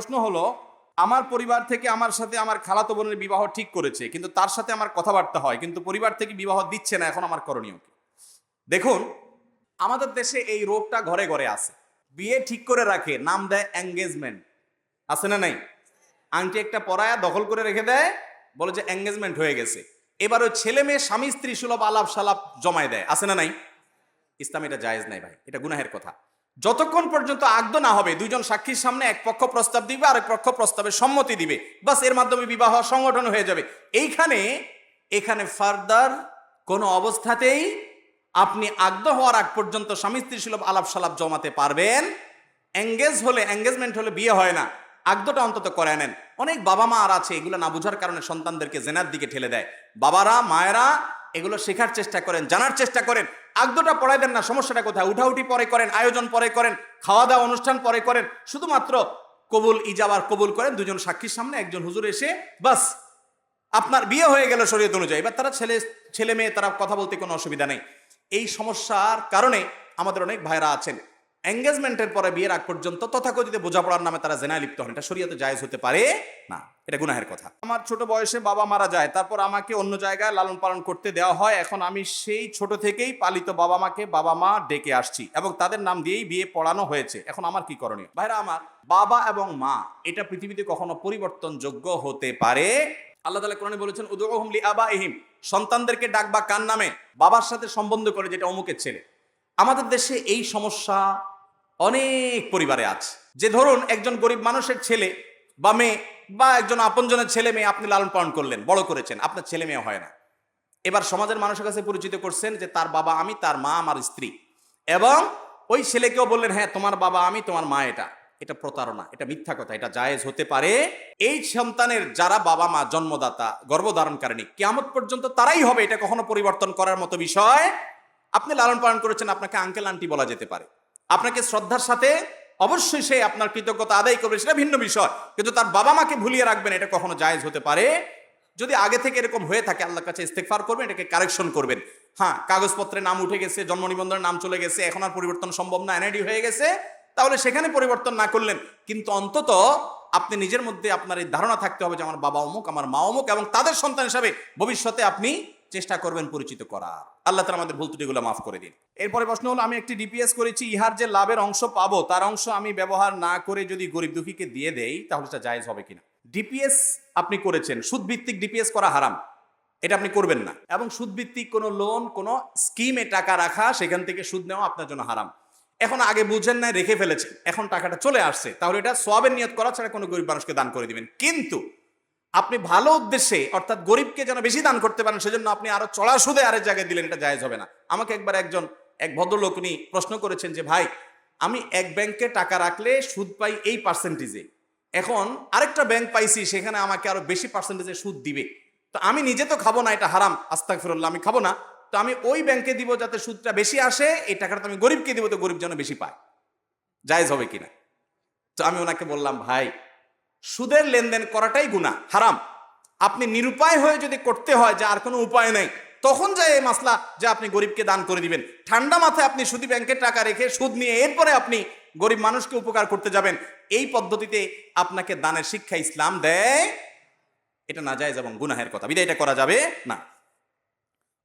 প্রশ্ন হলো, আমার পরিবার থেকে আমার সাথে আমার খালাতো বোনের বিবাহ ঠিক করেছে, কিন্তু তার সাথে আমার কথাবার্তা হয়, কিন্তু পরিবার থেকে বিবাহ দিচ্ছে না, এখন আমার করণীয় কি? দেখুন, আমাদের দেশে এই রোগটা ঘরে ঘরে আছে। বিয়ে ঠিক করে রাখে, নাম দেয় এঙ্গেজমেন্ট আছে না নাই? আংটি একটা পরায়া দখল করে রেখে দেয়, বলে যে এঙ্গেজমেন্ট হয়ে গেছে। এবার ওই ছেলে মেয়ে স্বামী স্ত্রী সুলভ আলাপ সালাপ জমায় দেয়, আছে না নাই? ইসলাম, এটা জায়েজ নাই ভাই, এটা গুনাহের কথা। যতক্ষণ পর্যন্ত আগদ না হবে দুজন সাক্ষীর সামনে এক পক্ষ প্রস্তাব দিবে আর এক পক্ষ প্রস্তাবে সম্মতি দিবে। বাসের মাধ্যমে বিবাহ সংগঠন হয়ে যাবে। এইখানে, এখানে ফার্দার কোনো অবস্থাতেই আপনি আগদ হওয়ার আগ পর্যন্ত স্বামী স্ত্রী সুলভ আলাপ সালাপ জমাতে পারবেন। এঙ্গেজ হলে এঙ্গেজমেন্ট হলে বিয়ে হয় না। আগদটা অন্তত করে নেন। অনেক বাবা মা আর আছে, এগুলো না বোঝার কারণে সন্তানদেরকে জেনার দিকে ঠেলে দেয়। বাবারা, মায়েরা, এগুলো শেখার চেষ্টা করেন, জানার চেষ্টা করেন। আগদটা পড়াই দেন না, সমস্যাটা কোথায়? উঠাউঠি পরে করেন, আয়োজন পরে করেন খাওয়া দাওয়া অনুষ্ঠান পরে করেন, শুধুমাত্র কবুল ইজাবার কবুল করেন, দুজন সাক্ষীর সামনে একজন হুজুর এসে বাস, আপনার বিয়ে হয়ে গেল শরীয়ত অনুযায়ী। এবার তারা ছেলে ছেলে মেয়ে, তারা কথা বলতে কোনো অসুবিধা নেই। এই সমস্যার কারণে আমাদের অনেক ভাইরা আছেন। এঙ্গেজমেন্টের পরে বিয়ের আগ পর্যন্ত তথাকথিত বোঝাপড়ার নামে তারা জেনায় লিপ্ত হন। এটা শরীয়তে জায়েজ হতে পারে না। এটা গুনাহের কথা। আমার ছোট বয়সে বাবা মারা যায়, তারপর আমাকে অন্য জায়গায় লালন পালন করতে দেওয়া হয়। এখন আমি সেই ছোট থেকেই পালিত বাবা মাকে বাবা মা ডেকে আসছি এবং তাদের নাম দিয়েই বিয়ে পড়ানো হয়েছে। এখন আমার কি করণীয়? ভাইরা আমার, বাবা এবং মা, এটা পৃথিবীতে কখনো পরিবর্তনযোগ্য হতে পারে? আল্লাহ তালা কোরআনে বলেছেন উদুহম লি আবা ইহিম সন্তানদেরকে ডাকবা কান নামে? বাবার সাথে সম্বন্ধ করে যেটা অমুকের ছেলে। আমাদের দেশে এই সমস্যা অনেক পরিবারে আছে। যে ধরুন একজন গরিব মানুষের ছেলে বা মেয়ে বা একজন আপনজনের ছেলে মেয়ে আপনি লালন পালন করলেন, বড় করেছেন, আপনার ছেলে মেয়ে হয় না। এবার সমাজের মানুষের কাছে পরিচিত করছেন যে তার বাবা আমি, তার মা আমার স্ত্রী। এবং ওই ছেলেকেও বললেন হ্যাঁ তোমার বাবা আমি, তোমার মা এটা। এটা প্রতারণা, এটা মিথ্যা কথা, এটা জায়েজ হতে পারে। এই সন্তানের যারা বাবা মা, জন্মদাতা, গর্ভধারণকারিণী কেমন পর্যন্ত তারাই হবে। এটা কখনো পরিবর্তন করার মতো বিষয় আপনি লালন পালন করেছেন, আপনাকে আঙ্কেল আন্টি বলা যেতে পারে। আপনাকে শ্রদ্ধার সাথে অবশ্যই সে আপনার কৃতজ্ঞতা আদায় করবে, সেটা ভিন্ন বিষয়। কিন্তু তার বাবা মাকে ভুলিয়ে রাখবেন, এটা কখনো জায়েজ হতে পারে। যদি আগে থেকে এরকম হয়ে থাকে, আল্লাহর কাছে ইস্তেকফার করবেন, এটাকে কারেকশন করবেন। হ্যাঁ কাগজপত্রে নাম উঠে গেছে জন্ম নিবন্ধনের নাম চলে গেছে, এখন আর পরিবর্তন সম্ভব না, এনআইডি হয়ে গেছে, তাহলে সেখানে পরিবর্তন না করলেন। কিন্তু অন্তত আপনি নিজের মধ্যে আপনার এই ধারণা থাকতে হবে যে আমার বাবা অমুক, আমার মা অমুক, এবং তাদের সন্তান হিসাবে ভবিষ্যতে আপনি চেষ্টা করবেন পরিচিত করা আল্লাহ তালা আমাদের ভুল ত্রুটিগুলো মাফ করে দিন। এরপরে প্রশ্ন হলো, আমি একটি ডিপিএস করেছি, ইহার যে লাভের অংশ পাবো, তার অংশ আমি ব্যবহার না করে যদি গরিব দুঃখীকে দিয়ে দেই, তাহলে সেটা জায়েজ হবে কিনা? ডিপিএস আপনি করেছেন সুদ ভিত্তিক ডিপিএস করা হারাম। এটা আপনি করবেন না। এবং সুদ ভিত্তিক কোনো লোন কোনো স্কিমে টাকা রাখা, সেখান থেকে সুদ নেওয়া আপনার জন্য হারাম। এখন আগে বুঝেন না রেখে ফেলেছেন। এখন টাকাটা চলে আসছে। তাহলে এটা সোয়াবের নিয়ত করা ছাড়া কোনো গরিব মানুষকে দান করে দিবেন। কিন্তু আপনি ভালো উদ্দেশ্যে, অর্থাৎ গরিবকে যেন বেশি দান করতে পারেন, সেজন্য আপনি আরও চড়া সুদে আরেক জায়গায় দিলেন, এটা জায়েজ হবে না। আমাকে একবার একজন, এক ভদ্রলোক উনি প্রশ্ন করেছেন যে, ভাই, আমি এক ব্যাংকে টাকা রাখলে সুদ পাই এই পার্সেন্টেজে এখন আরেকটা ব্যাংক পাইছি, সেখানে আমাকে আরও বেশি পার্সেন্টেজে সুদ দিবে। তো আমি নিজে তো খাব না, এটা হারাম আস্তাক ফিরল্লাহ আমি খাব না। তো আমি ওই ব্যাংকে দিব যাতে সুদটা বেশি আসে, এই টাকাটা আমি গরিবকে দিব, তো গরিব যেন বেশি পায়। জায়েজ হবে কিনা? তো আমি ওনাকে বললাম, ভাই সুদের লেনদেন করাটাই গুণা হারাম। আপনি নিরুপায় হয়ে যদি করতে হয়, যে আর কোনো উপায় নেই, তখন যায় এই মাসলা যে আপনি গরিবকে দান করে দিবেন। ঠান্ডা মাথায় আপনি সুদি ব্যাংকে টাকা রেখে সুদ নিয়ে এরপরে আপনি গরিব মানুষকে উপকার করতে যাবেন। এই পদ্ধতিতে আপনাকে দানের শিক্ষা ইসলাম দেয়। এটা না যায় এবং গুনাহের কথা। বিদায় এটা করা যাবে? না।